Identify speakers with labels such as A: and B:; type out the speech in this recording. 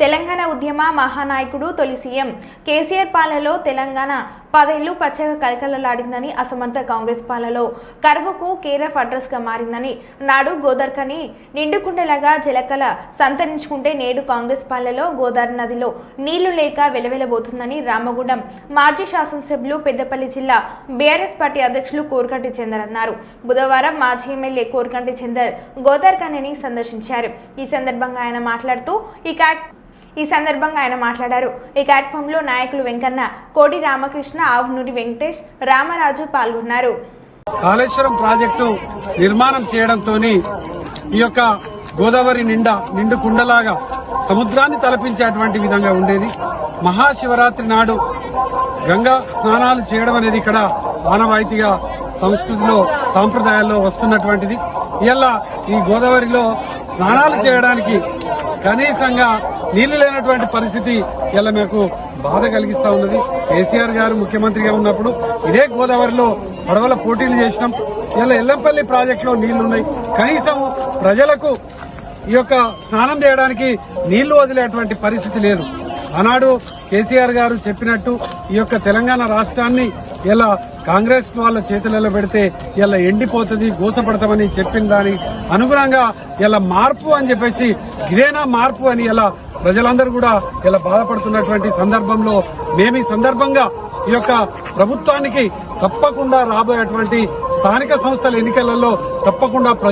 A: తెలంగాణ ఉద్యమ మహానాయకుడు తొలి సీఎం కేసీఆర్ పాలలో తెలంగాణ పదేళ్ళు పచ్చగా కలకలలాడిందని అసమర్థ కాంగ్రెస్ పాలలో కరువుకు కేరఫ్ అడ్రస్గా మారిందని నాడు గోదార్కని నిండుకుండలాగా జలకల సంతరించుకుంటే నేడు కాంగ్రెస్ పాలలో గోదావరి నదిలో నీళ్ళు లేక వెలవెలబోతుందని రామగుండం మాజీ శాసనసభ్యులు పెద్దపల్లి జిల్లా బీఆర్ఎస్ పార్టీ అధ్యక్షులు కోరకంటి చందర్ అన్నారు. బుధవారం మాజీ ఎమ్మెల్యే కోరకంటి చందర్ గోదార్కనిని సందర్శించారు. ఈ సందర్భంగా ఆయన మాట్లాడుతూ ఈ ఈ సందర్భంగా ఆయన మాట్లాడారు. ఈ కార్యక్రమంలో నాయకులు వెంకన్న కోడి రామకృష్ణ ఆవునూరి వెంకటేష్ రామరాజు పాల్గొన్నారు.
B: కాళేశ్వరం ప్రాజెక్టు నిర్మాణం చేయడంతో ఈ యొక్క గోదావరి నిండా నిండు కుండలాగా సముద్రాన్ని తలపించేటువంటి విధంగా ఉండేది. మహాశివరాత్రి నాడు గంగా స్నానాలు చేయడం అనేది ఇక్కడ ఆనవాయితీగా సంస్కృతిలో సాంప్రదాయాల్లో వస్తున్నటువంటిది. ఇలా ఈ గోదావరిలో స్నానాలు చేయడానికి కనీసంగా నీళ్ళు లేనటువంటి పరిస్థితి ఇలా మీకు బాధ కలిగిస్తా ఉన్నది. కేసీఆర్ గారు ముఖ్యమంత్రిగా ఉన్నప్పుడు ఇదే గోదావరిలో పడవల పోటీలు చేసినాం. ఇలా ఎల్లంపల్లి ప్రాజెక్టులో నీళ్ళున్నాయి కనీసం ప్రజలకు ఈ యొక్క స్నానం చేయడానికి నీళ్ళు వదిలేటువంటి పరిస్థితి లేదు. ఆనాడు కేసీఆర్ గారు చెప్పినట్టు ఈ యొక్క తెలంగాణ రాష్ట్రాన్ని ఇలా కాంగ్రెస్ వాళ్ళ చేతులలో పెడితే ఇలా ఎండిపోతుంది గోసపడతామని చెప్పిన దాని అనుగుణంగా ఇలా మార్పు అని చెప్పేసి ఇదేనా మార్పు అని ఇలా ప్రజలందరూ కూడా ఇలా బాధపడుతున్నటువంటి సందర్భంలో మేము ఈ సందర్భంగా ఈ యొక్క ప్రభుత్వానికి తప్పకుండా రాబోయేటువంటి స్థానిక సంస్థల ఎన్నికలలో తప్పకుండా ప్ర-